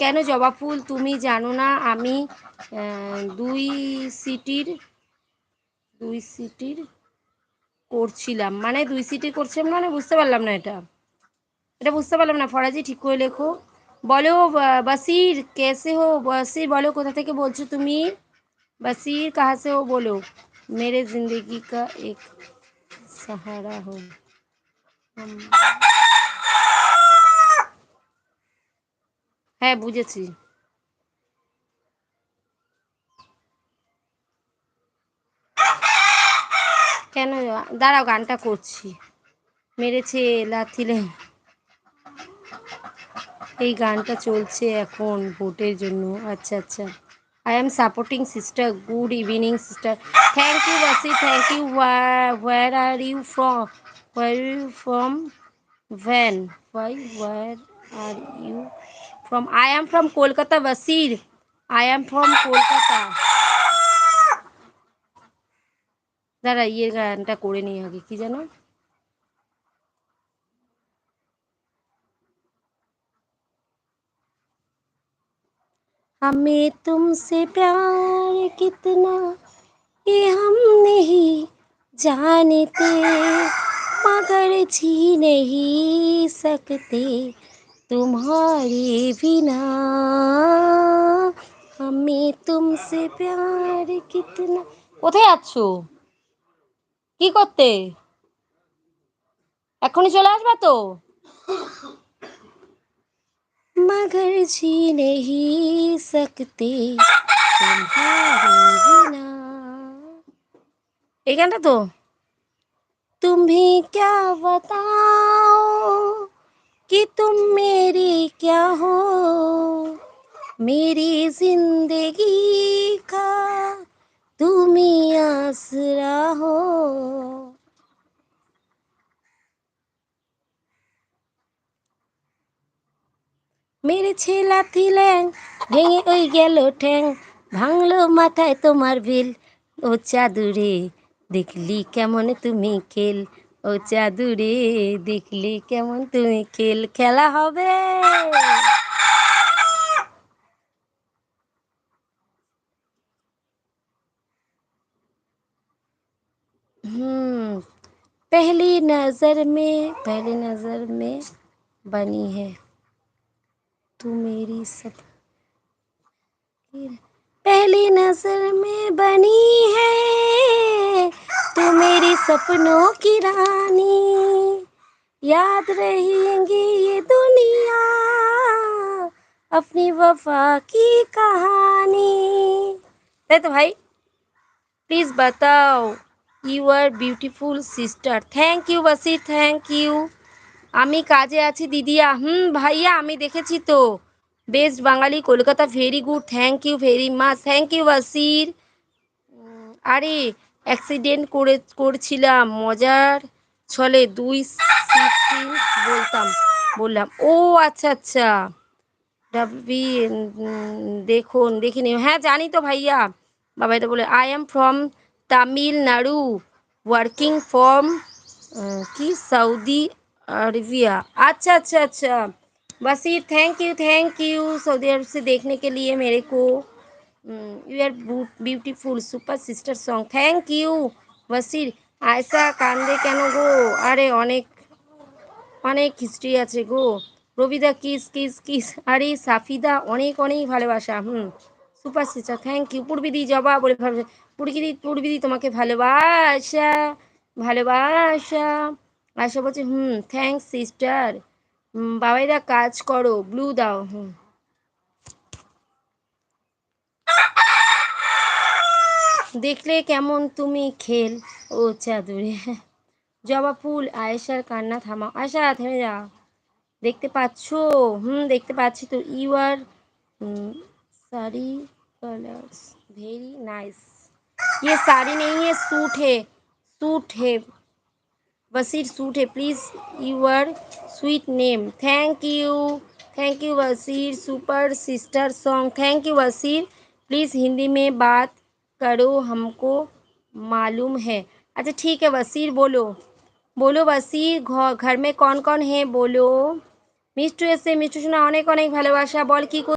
কেন জবা ফুল তুমি জানো না? আমি দুই সিটির দুই সিটির করছিলাম। মানে দুই সিটি করছিলাম মানে বুঝতে পারলাম না এটা। এটা বুঝতে পারলাম না, ফরাজি ঠিক করে লেখো। বলো বাসির, কেসে হো, বাসির, বলো, কোথা থেকে বলছো তুমি? বাসির কাহা সে হো, বলো। মেরে জিন্দগি কা এক সাহারা হো। হ্যাঁ বুঝেছি। কেন দাঁড়াও, গানটা করছি। মেরেছে লাথিলে। এই গানটা চলছে এখন ভোটের জন্য। আচ্ছা আচ্ছা। I am supporting sister good evening sister thank you Basi thank you where are you from where you from van why where are you from I am from Kolkata Basir I am from Kolkata দাঁড়া ইয়ে গানটা করে নিই আগে কি জানো हमें तुमसे प्यार कितना ये हम नहीं जानते मगर जी नहीं सकते तुम्हारे बिना हमें तुमसे प्यार कितना কোথায় আছো কি করতে এখনই চলে আসবা তো मगर जी नहीं सकते तुम्हारे बिना এই গানটা তো तुम्हें क्या बताओ कि तुम मेरी क्या हो मेरी जिंदगी का तुम ही आसरा हो মেরেছে লাথি ল্যাং ভেঙে ওই গেল ঠ্যাং ভাঙলো মাথায় তোমার বিল ও চাদুরে দেখলি কেমন তুমি খেল ও চাদুরে দেখলি কেমন তুমি খেল খেলা হবে हम्म पहली नज़र में पहली नज़र में बनी है तू मेरी सब पहली नजर सपनों की रानी याद रहेंगी ये दुनिया अपनी वफा की कहानी তাই তো ভাই please বাতাও you are beautiful sister thank you বাসি থ্যাংক ইউ আমি কাজে আছি দিদিয়া হুম ভাইয়া আমি দেখেছি তো best Bengali Kolkata very good thank you very much thank you বাসির আরে অ্যাক্সিডেন্ট করে করছিলাম মজার ছলে দুই বলতাম বললাম ও আচ্ছা আচ্ছা ডাবি দেখুন দেখে নিও হ্যাঁ জানি তো ভাইয়া বাবা এটা বলে I am from Tamil Nadu working from কি সৌদি अरबिया अच्छा अच्छा अच्छा Basir thank you thank you Saudi अरब से देखने के लिए मेरे को you are beautiful super sister song thank you Basir আয়সা কান্দে কেন গো আরে অনেক অনেক হিস্ট্রি আছে গো রবিদা কিস কিস কিস আরে সাফিদা অনেক অনেক ভালোবাসা হুম সুপার সিস্টার থ্যাংক ইউ পূর্বিদি জবা বলে ভাবে পূর্বিদি পূর্বিদি তোমাকে ভালোবাসা ভালোবাসা আশা বলছে হুম থ্যাংক সিস্টার বাবাইরা কাজ করো ব্লু দাও হুম দেখলে কেমন তুমি খেল ও চাদুরে জবা ফুল আয়েশার কান্না থামাও আয়সা থেমে যাও দেখতে পাচ্ছ হুম দেখতে পাচ্ছি তো you are sari colours very nice ये साड़ी नहीं है सूट है सूट है वसीर सूट है please your sweet name thank you thank you Wasir super sister song thank you Wasir please Hindi में बात करो हमको मालूम है अच्छा ठीक है वसीर बोलो बोलो वसीर घर में कौन कौन है बोलो মিষ্টু এসে মিষ্টু শোনা অনেক অনেক ভালোবাসা বল কি